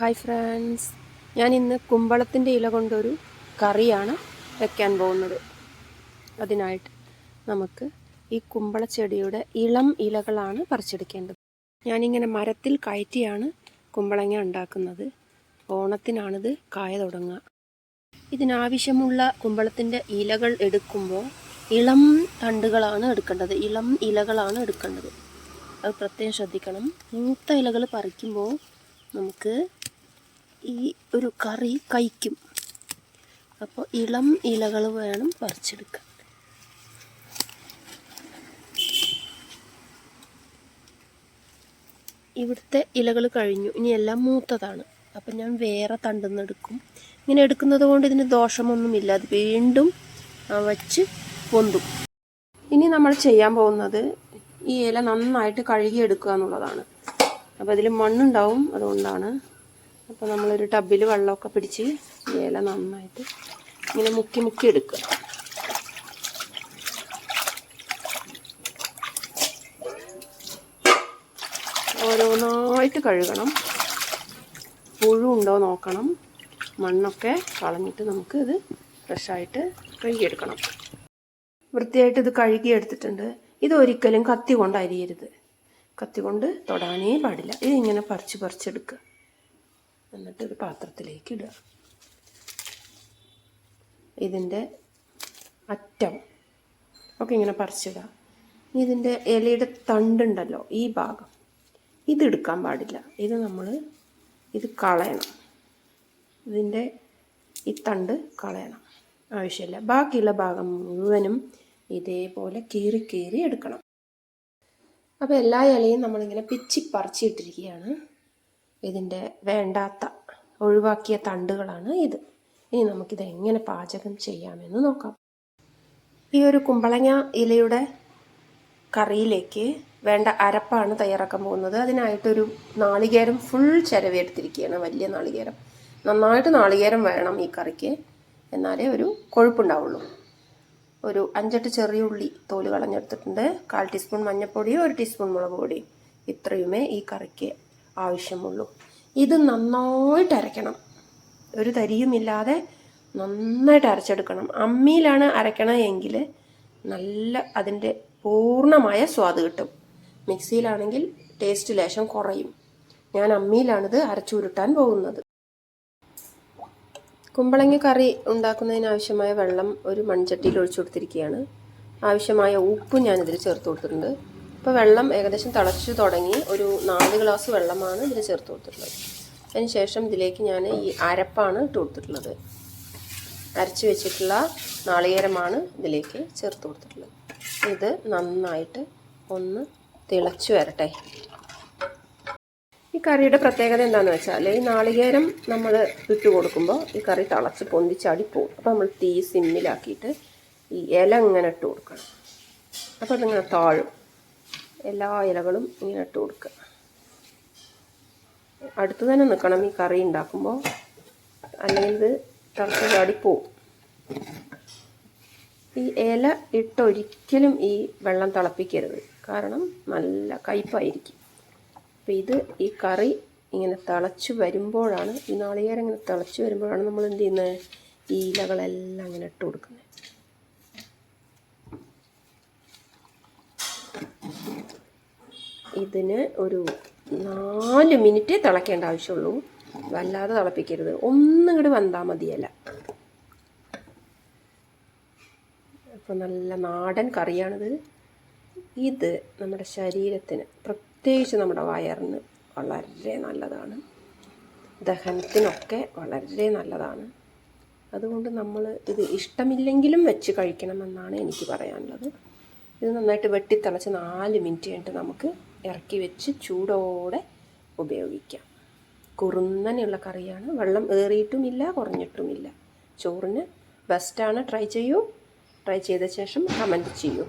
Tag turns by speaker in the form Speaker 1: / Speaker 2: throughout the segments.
Speaker 1: Hi friends ഞാൻ ഇന്ന് കുമ്പളത്തിന്റെ ഇല കൊണ്ടൊരു കറിയാണ് വെക്കാൻ പോകുന്നത്. അതിനായിട്ട് നമുക്ക് ഈ കുമ്പളച്ചെടിയുടെ ഇളം ഇലകളാണ് പറിച്ചെടുക്കേണ്ടത്. ഞാനിങ്ങനെ മരത്തിൽ കയറ്റിയാണ് കുമ്പളങ്ങ ഉണ്ടാക്കുന്നത്. ഓണത്തിനാണിത് കായ തുടങ്ങുക. ഇതിനാവശ്യമുള്ള കുമ്പളത്തിന്റെ ഇലകൾ എടുക്കുമ്പോൾ ഇളം തണ്ടുകളാണ് എടുക്കേണ്ടത്. ഇളം ഇലകളാണ് എടുക്കേണ്ടത്. അത് പ്രത്യേകം ശ്രദ്ധിക്കണം. മൂത്ത ഇലകൾ പറിക്കുമ്പോൾ നമുക്ക് ഈ ഒരു കറി കഴിക്കും. അപ്പോൾ ഇളം ഇലകൾ വേണം പറിച്ചെടുക്കാൻ. ഇവിടുത്തെ ഇലകൾ കഴിഞ്ഞു. ഇനി എല്ലാം മൂത്തതാണ്. അപ്പം ഞാൻ വേറെ തണ്ടുന്ന് എടുക്കും. ഇങ്ങനെ എടുക്കുന്നത് കൊണ്ട് ഇതിന് ദോഷമൊന്നുമില്ല. അത് വീണ്ടും വച്ച് പൊന്തും. ഇനി നമ്മൾ ചെയ്യാൻ പോകുന്നത് ഈ ഇല നന്നായിട്ട് കഴുകി എടുക്കുക എന്നുള്ളതാണ്. അപ്പോൾ അതിൽ മണ്ണുണ്ടാവും അതുകൊണ്ടാണ് അപ്പോൾ നമ്മളൊരു ടബിൽ വെള്ളമൊക്കെ പിടിച്ച് ഇല നന്നായിട്ട് ഇങ്ങനെ മുക്കി മുക്കി എടുക്കുക. ഓരോന്നായിട്ട് കഴുകണം. പുഴു ഉണ്ടോ നോക്കണം. മണ്ണൊക്കെ കളഞ്ഞിട്ട് നമുക്ക് ഇത് ഫ്രഷായിട്ട് കഴുകിയെടുക്കണം. വൃത്തിയായിട്ട് ഇത് കഴുകി എടുത്തിട്ടുണ്ട് ഇത് ഒരിക്കലും കത്തി കൊണ്ട് അരിയരുത്. കത്തി കൊണ്ട് തൊടാനേ പാടില്ല. ഇതിങ്ങനെ പറിച്ച് പറിച്ചെടുക്കുക എന്നിട്ട് ഒരു പാത്രത്തിലേക്ക് ഇടുക. ഇതിന്റെ അറ്റം ഒക്കെ ഇങ്ങനെ പറിച്ചിടുക. ഇതിന്റെ ഇലയുടെ തണ്ടുണ്ടല്ലോ ഈ ഭാഗം. ഇതെടുക്കാൻ പാടില്ല. ഇത് നമ്മൾ ഇത് കളയണം. ഇതിന്റെ ഈ തണ്ട് കളയണം. ആവശ്യമില്ല. ബാക്കിയുള്ള ഭാഗം മുഴുവനും ഇതേപോലെ കീറി കീറി എടുക്കണം. അപ്പോൾ എല്ലാ ഇലയും നമ്മളിങ്ങനെ പിച്ചി പറിച്ചിട്ടിരിക്കുകയാണ് ഇതിന്റെ വേണ്ടാത്ത ഒഴിവാക്കിയ തണ്ടുകളാണ് ഇത്. ഇനി നമുക്കിത് എങ്ങനെ പാചകം ചെയ്യാമെന്ന് നോക്കാം. ഈ ഒരു കുമ്പളങ്ങ ഇലയുടെ കറിയിലേക്ക് വേണ്ട അരപ്പാണ് തയ്യാറാക്കാൻ പോകുന്നത്. അതിനായിട്ടൊരു നാളികേരം ഫുൾ ചിരവിയെടുത്തിരിക്കുകയാണ്. വലിയ നാളികേരം. നന്നായിട്ട് നാളികേരം വേണം ഈ കറിക്ക്. എന്നാലേ ഒരു കൊഴുപ്പുണ്ടാവുള്ളൂ. ഒരു അഞ്ചെട്ട് ചെറിയ ഉള്ളി തോൽ കളഞ്ഞെടുത്തിട്ടുണ്ട്. കാൽ ടീസ്പൂൺ മഞ്ഞൾപ്പൊടിയും ഒരു ടീസ്പൂൺ മുളക് പൊടിയും ഇത്രയുമേ ഈ കറിക്ക് ആവശ്യമുള്ളൂ. ഇത് നന്നായിട്ട് അരയ്ക്കണം. ഒരു തരിയുമില്ലാതെ നന്നായിട്ട് അരച്ചെടുക്കണം. അമ്മിയിലാണ് അരയ്ക്കണത് എങ്കിൽ നല്ല അതിന്റെ പൂർണമായ സ്വാദ് കിട്ടും. മിക്സിയിലാണെങ്കിൽ ടേസ്റ്റ് ലേശം കുറയും. ഞാൻ അമ്മിയിലാണിത് അരച്ചുരുട്ടാൻ പോകുന്നത്. കുമ്പളങ്ങ കറി ഉണ്ടാക്കുന്നതിനാവശ്യമായ വെള്ളം ഒരു മൺചട്ടിയിൽ ഒഴിച്ചു കൊടുത്തിരിക്കുകയാണ്. ആവശ്യമായ ഉപ്പ് ഞാനിതിൽ ചേർത്ത് കൊടുത്തിട്ടുണ്ട്. ഇപ്പോൾ വെള്ളം ഏകദേശം തിളച്ച് തുടങ്ങി ഒരു നാല് ഗ്ലാസ് വെള്ളമാണ് ഇതിൽ ചേർത്ത് കൊടുത്തിട്ടുള്ളത്. അതിന് ശേഷം ഇതിലേക്ക് ഞാൻ ഈ അരപ്പാണ് ഇട്ട് കൊടുത്തിട്ടുള്ളത്. അരച്ച് വെച്ചിട്ടുള്ള നാളികേരമാണ് ഇതിലേക്ക് ചേർത്ത് കൊടുത്തിട്ടുള്ളത്. ഇത് നന്നായിട്ട് ഒന്ന് തിളച്ച് വരട്ടെ. ഈ കറിയുടെ പ്രത്യേകത എന്താണെന്ന് വെച്ചാൽ ഈ നാളികേരം നമ്മൾ ഇട്ട് കൊടുക്കുമ്പോൾ ഈ കറി തിളച്ച് പൊന്തിച്ചാടി പോകും. അപ്പോൾ നമ്മൾ തീ സിമ്മിലാക്കിയിട്ട് ഈ ഇല ഇങ്ങനെ ഇട്ട് കൊടുക്കണം. അപ്പോൾ അതിങ്ങനെ താഴും. എല്ലാ ഇലകളും ഇങ്ങനെ ഇട്ട് കൊടുക്കുക. അടുത്ത് തന്നെ നിൽക്കണം ഈ കറി ഉണ്ടാക്കുമ്പോൾ. അല്ലെങ്കിൽ ഇത് തിളച്ച് ചാടി പോവും. ഈ ഇല ഇട്ടൊരിക്കലും ഈ വെള്ളം തിളപ്പിക്കരുത്. കാരണം നല്ല കയ്പായിരിക്കും. അപ്പോൾ ഇത് ഈ കറി ഇങ്ങനെ തിളച്ച് വരുമ്പോഴാണ് ഈ നാളികേരം ഇങ്ങനെ തിളച്ച് വരുമ്പോഴാണ് നമ്മൾ എന്ത് ചെയ്യുന്നത്? ഈ ഇലകളെല്ലാം അങ്ങനെ ഇട്ട് കൊടുക്കുന്നത്. ഇതിന് ഒരു നാല് മിനിറ്റ് തിളയ്ക്കേണ്ട ആവശ്യമുള്ളൂ. വല്ലാതെ തിളപ്പിക്കരുത്. ഒന്നും കൂടി വന്നാൽ മതിയല്ല. അപ്പോൾ നല്ല നാടൻ കറിയാണിത്. ഇത് നമ്മുടെ ശരീരത്തിന് പ്രത്യേകിച്ച് നമ്മുടെ വയറിന് വളരെ നല്ലതാണ്. ദഹനത്തിനൊക്കെ വളരെ നല്ലതാണ്. അതുകൊണ്ട് നമ്മൾ ഇത് ഇഷ്ടമില്ലെങ്കിലും വെച്ച് കഴിക്കണമെന്നാണ് എനിക്ക് പറയാനുള്ളത്. ഇത് നന്നായിട്ട് വെട്ടിത്തിളച്ച് നാല് മിനിറ്റ് കഴിഞ്ഞിട്ട് നമുക്ക് ഇറക്കി വെച്ച് ചൂടോടെ ഉപയോഗിക്കാം. കുറുന്നനെയുള്ള കറിയാണ്. വെള്ളം ഏറിയിട്ടുമില്ല കുറഞ്ഞിട്ടുമില്ല. ചോറിന് ബെസ്റ്റാണ് ട്രൈ ചെയ്യൂ. ട്രൈ ചെയ്ത ശേഷം കമന്റ് ചെയ്യൂ.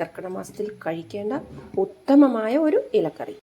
Speaker 1: കർക്കിടക മാസത്തിൽ കഴിക്കേണ്ട ഉത്തമമായ ഒരു ഇലക്കറി.